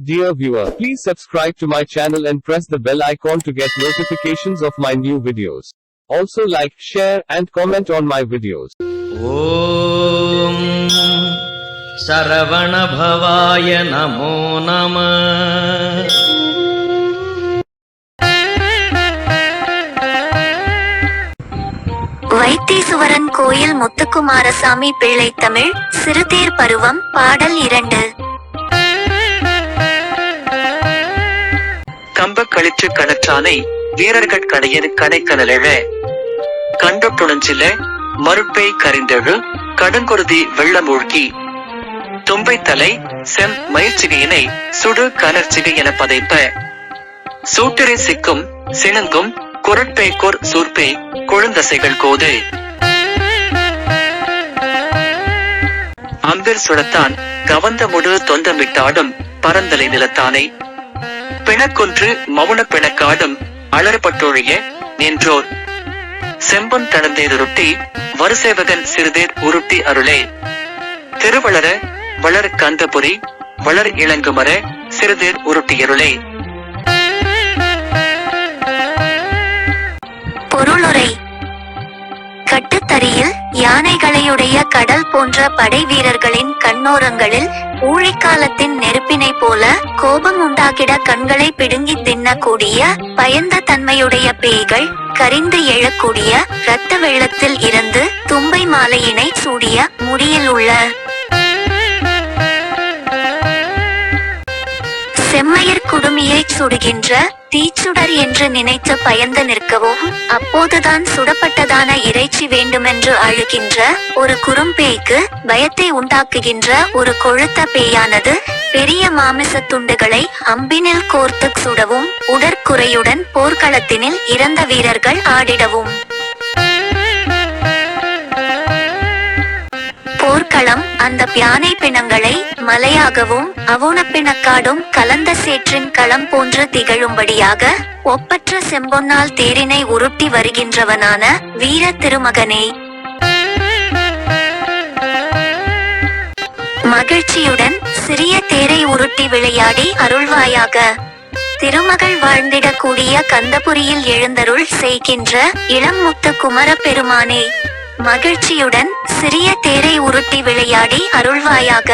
Dear viewer, please subscribe to my channel and press the bell icon to get notifications of my new videos. Also like, share and comment on my videos. ஓம் சரவணபவாய நமோ நம வைத்தீசுவரன் கோயில் முத்துக்குமாரசாமி பிள்ளை தமிழ் சிறுதேர் பருவம் பாடல் இரண்டு கம்பக் களிற்று கணற்றானை வீரர்கள் கடையன் கடைக்கனலெழ புணஞ்சில மருட்பேய் கரிந்தெழு கடுங்குருதி வெள்ளமூழ்கி தும்பை தலை செம் மயிற்சிகையினை சுடு கனற்சிகை என பதைப்ப சூட்டரை சிக்கும் சிணங்கும் குரட்பேய்கோர் சூர்பை கொழுந்தசைகள் கோது. அம்பிர் சுடத்தான் கவந்த முடு தொந்தமிட்டாடும் பரந்தலை நிலத்தானை. பிணக்கொன்று மவுன பிணக்காடும் அலறப்பட்டொழிய நின்றோர். செம்பன் தடந்தேருருட்டி வருசேவகன் சிறுதேர் உருட்டி அருளே. திருவளர வளர் கந்தபுரி வளர் இளங்குமர சிறுதேர் உருட்டியருளே யானைகளையுடைய கடல் போன்ற படை வீரர்களின் கண்ணோரங்களில் ஊழிக்காலத்தின் நெருப்பினை போல கோபம் உண்டாகிட கண்களை பிடுங்கி தின்னக்கூடிய பயந்த தன்மையுடைய பேய்கள் கரிந்து எழக்கூடிய இரத்த வெள்ளத்தில் இருந்து தும்பை மாலையினை சூடிய முடியில் உள்ள பூமியை சுடுகின்ற தீச்சுடர் என்று நினைத்து பயந்து நிற்கவும் அப்போதுதான் சுடப்பட்டதான இறைச்சி வேண்டுமென்று அழுகின்ற ஒரு குறும்பேய்க்கு பயத்தை உண்டாக்குகின்ற ஒரு கொழுத்த பேயானது பெரிய மாமிச துண்டுகளை அம்பினில் கோர்த்து சுடவும் உடற்குறையுடன் போர்க்களத்தினில் இறந்த வீரர்கள் ஆடிடவும். போர்க்களம் அந்த பியானை பிணங்களை மலையாகவும் அவுணப்பிணக்காடும் கலந்த சேற்றின் களம் போன்று திகழும்படியாக ஒப்பற்ற செம்பொன்னால் தேரினை உருட்டி வருகின்றவனான வீர திருமகனே. மகிழ்ச்சியுடன் சிறிய தேரை உருட்டி விளையாடி அருள்வாயாக. திருமகள் வாழ்ந்திடக்கூடிய கந்தபுரியில் எழுந்தருள் செய்கின்ற இளம் முத்து குமர பெருமானே. மகிழ்ச்சியுடன் சிறிய தேரை உருட்டி விளையாடி அருள்வாயாக.